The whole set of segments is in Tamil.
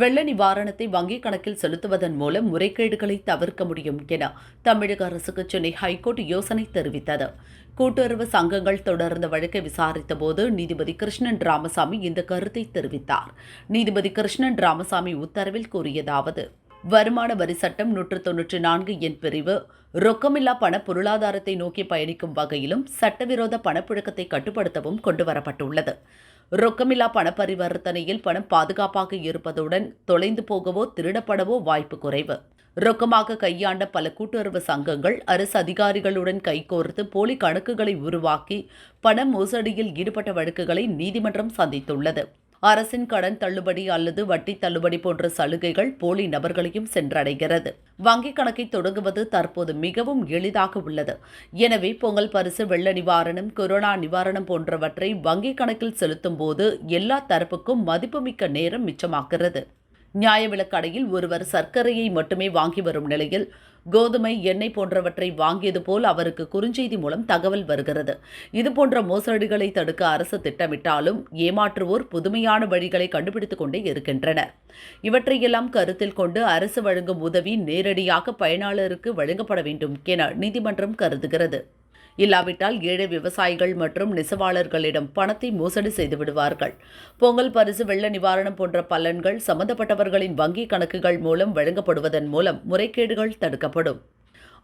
வெள்ள நிவாரணத்தை வங்கிக் கணக்கில் செலுத்துவதன் மூலம் முறைகேடுகளை தவிர்க்க முடியும் என தமிழக அரசுக்கு சென்னை ஹைகோர்ட் யோசனை தெரிவித்தது. கூட்டுறவு சங்கங்கள் தொடர்ந்த வழக்கை விசாரித்தபோது நீதிபதி கிருஷ்ணன் ராமசாமி இந்த கருத்தை தெரிவித்தார். நீதிபதி கிருஷ்ணன் ராமசாமி உத்தரவில் கூறியதாவது வருமான வரி சட்டம் நூற்று தொன்னூற்றி நான்கு என் பிரிவு ரொக்கமில்லா பண பொருளாதாரத்தை நோக்கி பயணிக்கும் வகையிலும் சட்டவிரோத பணப்புழக்கத்தை கட்டுப்படுத்தவும் கொண்டுவரப்பட்டுள்ளது. ரொக்கமில்லா பண பரிவர்த்தனையில் பணம் பாதுகாப்பாக இருப்பதுடன் தொலைந்து போகவோ திருடப்படவோ வாய்ப்பு குறைவு. ரொக்கமாக கையாண்ட பல கூட்டுறவு சங்கங்கள் அரசு அதிகாரிகளுடன் கைகோர்த்து போலி கணக்குகளை உருவாக்கி பண மோசடியில் ஈடுபட்ட வழக்குகளை நீதிமன்றம் சந்தித்துள்ளது. அரசின் கடன் தள்ளுபடி அல்லது வட்டி தள்ளுபடி போன்ற சலுகைகள் போலி நபர்களையும் சென்றடைகிறது. வங்கிக் கணக்கை தொடங்குவது தற்போது மிகவும் எளிதாக உள்ளது. எனவே பொங்கல் பரிசு வெள்ள நிவாரணம் கொரோனா நிவாரணம் போன்றவற்றை வங்கிக் கணக்கில் செலுத்தும் போது எல்லா தரப்புக்கும் மதிப்புமிக்க நேரம் மிச்சமாகிறது. நியாய விலக்கடையில் ஒருவர் சர்க்கரையை மட்டுமே வாங்கி வரும் நிலையில் கோதுமை எண்ணெய் போன்றவற்றை வாங்கியது போல் அவருக்கு குறுஞ்செய்தி மூலம் தகவல் வருகிறது. இதுபோன்ற மோசடிகளை தடுக்க அரசு திட்டமிட்டாலும் ஏமாற்றுவோர் புதுமையான வழிகளை கண்டுபிடித்துக் கொண்டே இருக்கின்றனர். இவற்றையெல்லாம் கருத்தில் கொண்டு அரசு வழங்கும் உதவி நேரடியாக பயனாளருக்கு வழங்கப்பட வேண்டும் என நீதிமன்றம் கருதுகிறது. இல்லாவிட்டால் ஏழை விவசாயிகள் மற்றும் நெசவாளர்களிடம் பணத்தை மோசடி செய்து விடுவார்கள். பொங்கல் பரிசு வெள்ள நிவாரணம் போன்ற பலன்கள் சம்பந்தப்பட்டவர்களின் வங்கி கணக்குகள் மூலம் வழங்கப்படுவதன் மூலம் முறைகேடுகள் தடுக்கப்படும்.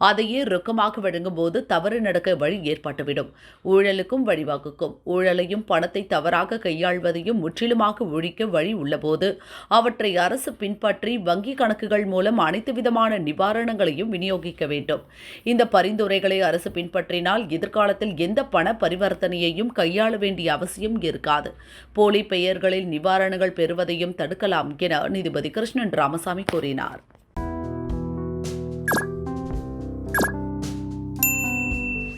அதையே ரொக்கமாக வழங்கும்போது தவறு நடக்க வழி ஏற்பட்டுவிடும். ஊழலுக்கும் வழிவகுக்கும். ஊழலையும் பணத்தை தவறாக கையாள்வதையும் முற்றிலுமாக ஒழிக்க வழி உள்ளபோது அவற்றை அரசு பின்பற்றி வங்கி கணக்குகள் மூலம் அனைத்து விதமான நிவாரணங்களையும் விநியோகிக்க வேண்டும். இந்த பரிந்துரைகளை அரசு பின்பற்றினால் எதிர்காலத்தில் எந்த பண பரிவர்த்தனையையும் கையாள வேண்டிய அவசியம் இருக்காது. போலி பெயர்களில் நிவாரணங்கள் பெறுவதையும் தடுக்கலாம் என நீதிபதி கிருஷ்ணன் ராமசாமி கூறினார்.